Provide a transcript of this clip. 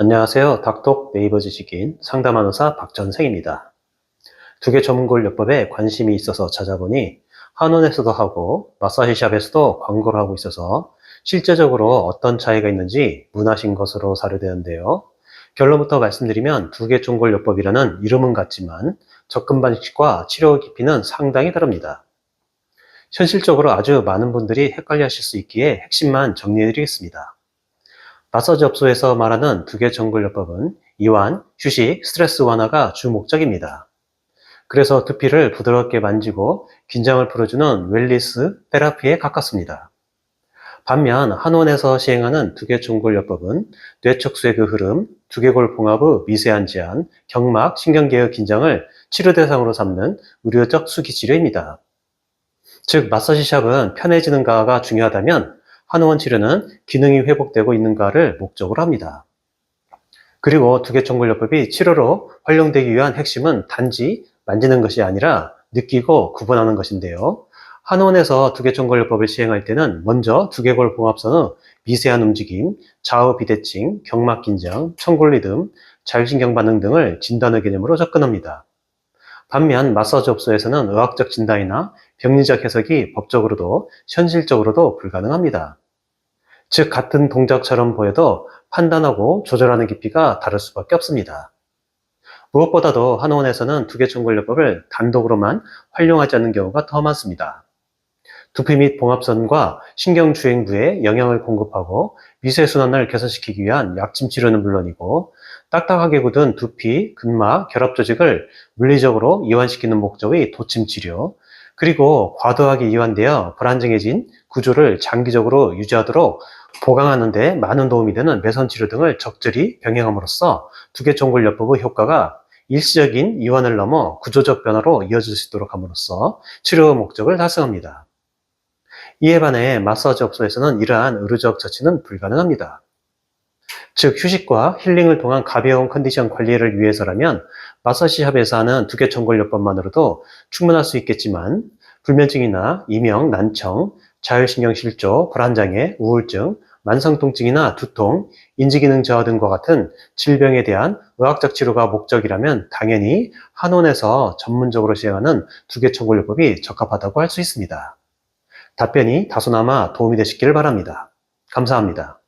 안녕하세요. 닥톡 네이버 지식인 상담한 의사 박전생입니다. 두 개 전문골요법에 관심이 있어서 찾아보니 한원에서도 하고 마사지샵에서도 광고를 하고 있어서 실제적으로 어떤 차이가 있는지 문하신 것으로 사료되는데요. 결론부터 말씀드리면 두개 종골요법이라는 이름은 같지만 접근 방식과 치료 깊이는 상당히 다릅니다. 현실적으로 아주 많은 분들이 헷갈려 하실 수 있기에 핵심만 정리해 드리겠습니다. 마사지 업소에서 말하는 두 개 정글요법은 이완, 휴식, 스트레스 완화가 주 목적입니다. 그래서 두피를 부드럽게 만지고 긴장을 풀어주는 웰리스 테라피에 가깝습니다. 반면 한원에서 시행하는 두개 종골요법은 뇌척수의 그 흐름, 두개골 봉합의 미세한 제한, 경막, 신경계의 긴장을 치료 대상으로 삼는 의료적 수기 치료입니다. 즉 마사지샵은 편해지는 가가 중요하다면 한의원 치료는 기능이 회복되고 있는가를 목적으로 합니다. 그리고 두개종골요법이 치료로 활용되기 위한 핵심은 단지 만지는 것이 아니라 느끼고 구분하는 것인데요. 한의원에서 두개종골요법을 시행할 때는 먼저 두개골 봉합선의 미세한 움직임, 좌우 비대칭, 경막 긴장, 청골리듬, 자율신경 반응 등을 진단의 개념으로 접근합니다. 반면 마사지 업소에서는 의학적 진단이나 병리적 해석이 법적으로도 현실적으로도 불가능합니다. 즉 같은 동작처럼 보여도 판단하고 조절하는 깊이가 다를 수밖에 없습니다. 무엇보다도 한의원에서는 두개총골요법을 단독으로만 활용하지 않는 경우가 더 많습니다. 두피 및 봉합선과 신경주행부에 영양을 공급하고 미세순환을 개선시키기 위한 약침 치료는 물론이고 딱딱하게 굳은 두피, 근막, 결합 조직을 물리적으로 이완시키는 목적의 도침 치료, 그리고 과도하게 이완되어 불안정해진 구조를 장기적으로 유지하도록 보강하는 데 많은 도움이 되는 매선 치료 등을 적절히 병행함으로써 두개종골요법의 효과가 일시적인 이완을 넘어 구조적 변화로 이어질 수 있도록 함으로써 치료 목적을 달성합니다. 이에 반해 마사지 업소에서는 이러한 의료적 처치는 불가능합니다. 즉 휴식과 힐링을 통한 가벼운 컨디션 관리를 위해서라면 마사지샵에서 하는 두개천골요법만으로도 충분할 수 있겠지만 불면증이나 이명, 난청, 자율신경실조, 불안장애, 우울증, 만성통증이나 두통, 인지기능 저하 등과 같은 질병에 대한 의학적 치료가 목적이라면 당연히 한원에서 전문적으로 시행하는 두개천골요법이 적합하다고 할 수 있습니다. 답변이 다소나마 도움이 되시길 바랍니다. 감사합니다.